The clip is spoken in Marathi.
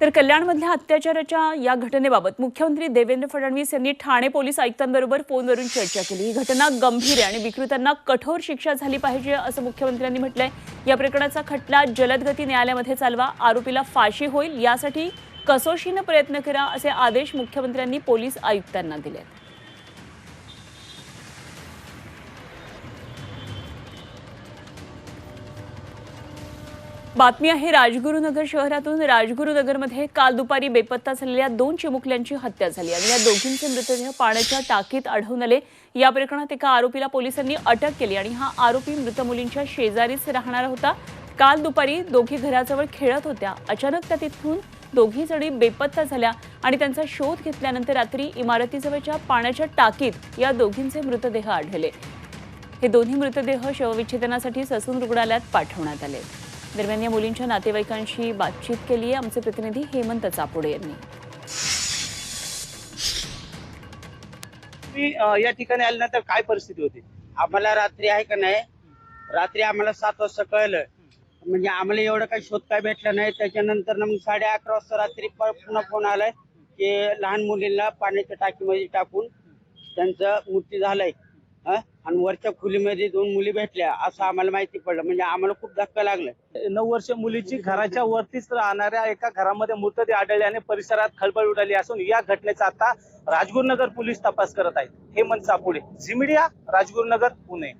तर कल्याणमधल्या अत्याचाराच्या या घटनेबाबत मुख्यमंत्री देवेंद्र फडणवीस यांनी ठाणे पोलीस आयुक्तांबरोबर फोनवरून चर्चा केली. ही घटना गंभीर आहे आणि विकृतांना कठोर शिक्षा झाली पाहिजे असं मुख्यमंत्र्यांनी म्हटलंय. या प्रकरणाचा खटला जलदगती न्यायालयामध्ये चालवा. आरोपीला फाशी होईल. यासाठी कसोशीनं प्रयत्न करा असे आदेश मुख्यमंत्र्यांनी पोलीस आयुक्तांना दिले बातमी आहे राजगुरुनगर शहरातून. राजगुरुनगरमध्ये काल दुपारी बेपत्ता झालेल्या दोन चिमुकल्यांची हत्या झाली आणि या दोघींचे मृतदेह पाण्याच्या टाकीत आढळून आले. या प्रकरणात एका आरोपीला पोलिसांनी अटक केली आणि हा आरोपी मृत मुलींच्या शेजारीच राहणारा होता. काल दुपारी दोघी घराजवळ खेळत होत्या. अचानक त्या तिथून दोघी जणी बेपत्ता झाल्या आणि त्यांचा शोध घेतल्यानंतर रात्री इमारतीजवळच्या पाण्याच्या टाकीत या दोघींचे मृतदेह आढळले. हे दोन्ही मृतदेह शवविच्छेदनासाठी ससून रुग्णालयात पाठवण्यात आले. दरम्यान या मुलींच्या नातेवाईकांशी बातचीत केली आहे. आमचे प्रतिनिधी हेमंत चापोडे यांनी. तुम्ही या ठिकाणी आल्यानंतर काय परिस्थिती होती? आम्हाला रात्री आहे का नाही? रात्री आम्हाला सात वाजता कळलं. म्हणजे आम्हाला एवढं काही शोध काय भेटला नाही. त्याच्यानंतर मग साडे अकरा वाजता रात्री पुन्हा फोन आलाय की लहान मुलींना पाण्याच्या टाकीमध्ये टाकून त्यांचा मृत्यू झालाय? आणि वरच्या खोलीमध्ये दोन मुली भेटल्या असं आम्हाला माहिती पडलं. म्हणजे आम्हाला खूप धक्का लागला. नऊ वर्ष मुलीची घराच्या वरतीच राहणाऱ्या एका घरामध्ये मृतदेह आढळल्याने परिसरात खळबळ उडाली असून या घटनेचा आता राजगुरुनगर पोलीस तपास करत आहेत. हेमंत सापुडे झिमिडिया राजगुरुनगर पुणे.